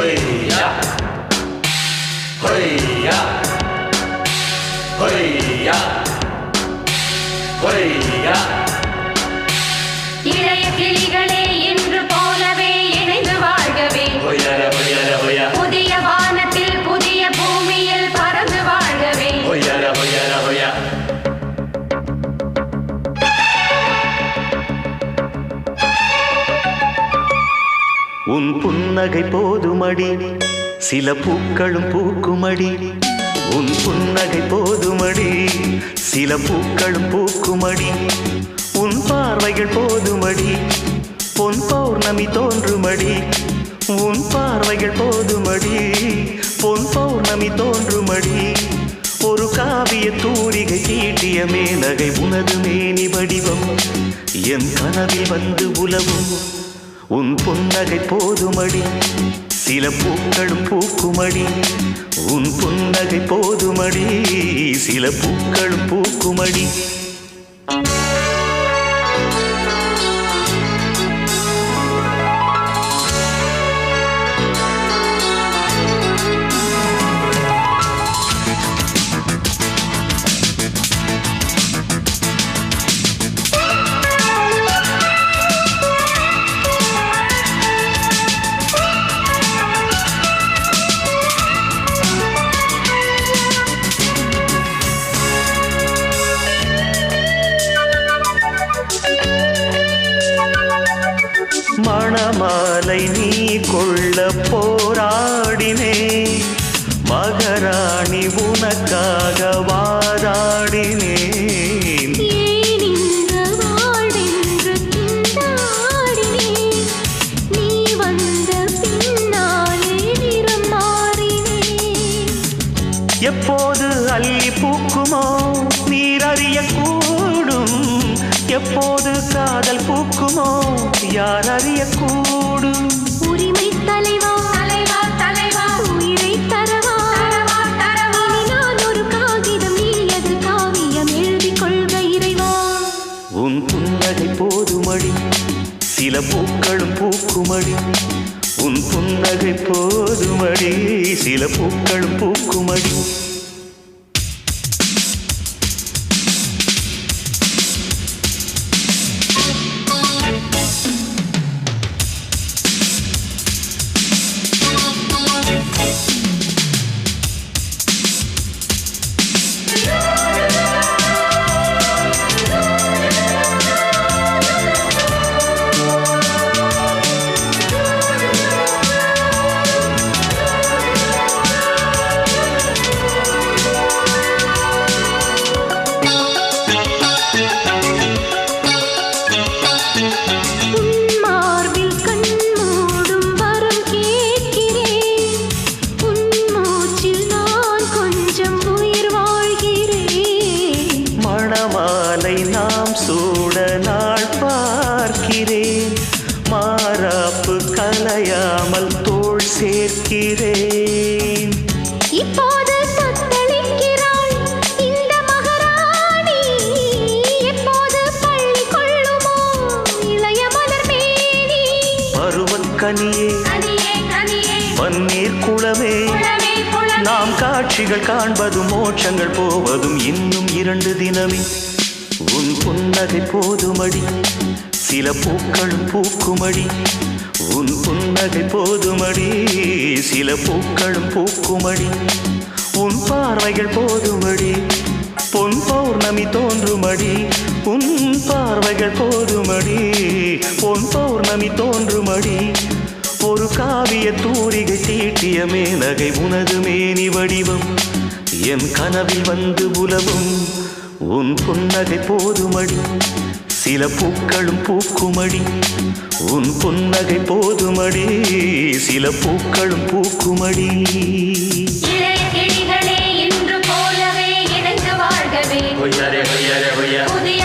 嘿呀嘿呀嘿呀嘿呀。உன் புன்னகை போதுமடி. சில பூக்களும் பூக்குமடி. உன் புன்னகை போதுமடி. சில பூக்களும் பூக்குமடி. உன் பார்வைகள் போதுமடி. பொன் பௌர்ணமி தோன்றுமடி. உன் பார்வைகள் போதுமடி. பொன் பௌர்ணமி தோன்றுமடி. ஒரு காவிய தூரிகை தீட்டிய மேலகை உனது மேனி வடிவம் என் கனவில் வந்து உலவும். உன் புன்னகை போதுமடி. சில பூக்களும் பூக்குமடி. உன் புன்னகை போதுமடி. சில பூக்களும் பூக்குமடி. thank you எப்போது அள்ளி பூக்குமோ நீர் அறியக்கூடும் எப்போது காதல் பூக்குமோ யார் அறியக்கூடும் உரிமை தலைவா தலைவா தலைவா உயிரை தரவா உன் புன்னகை போதுமடி சில பூக்களும் பூக்குமடி. உன் புன்னகை போதுமடி சில பூக்கள் பூக்குமடி. பருவக்கனியே கனியே கனியே பன்னீர் குளமே. நாம் காட்சிகள் காண்பதும் மோட்சங்கள் போவதும் இன்னும் இரண்டு தினமே. உன் புன்னகை போதுமடி சில பூக்களும் பூக்குமடி. உன் புன்னகை போதுமடி சில பூக்களும் பூக்குமடி. உன் பார்வைகள் போதுமடி. பொன் பௌர்ணமி தோன்றுமடி உன் பார்வைகள் போதுமடி. பொன் பௌர்ணமி தோன்றுமடி ஒரு காவிய தூரிகை தீட்டிய மேலகை உனது மேனி வடிவம் என் கனவில் வந்து உலவும் உன் புன்னகை போதுமடி சில பூக்களும் பூக்குமடி. உன் புன்னகை போதுமடி சில பூக்களும் பூக்குமடி. হুইয়া রে হুইয়া রে হুইয়া।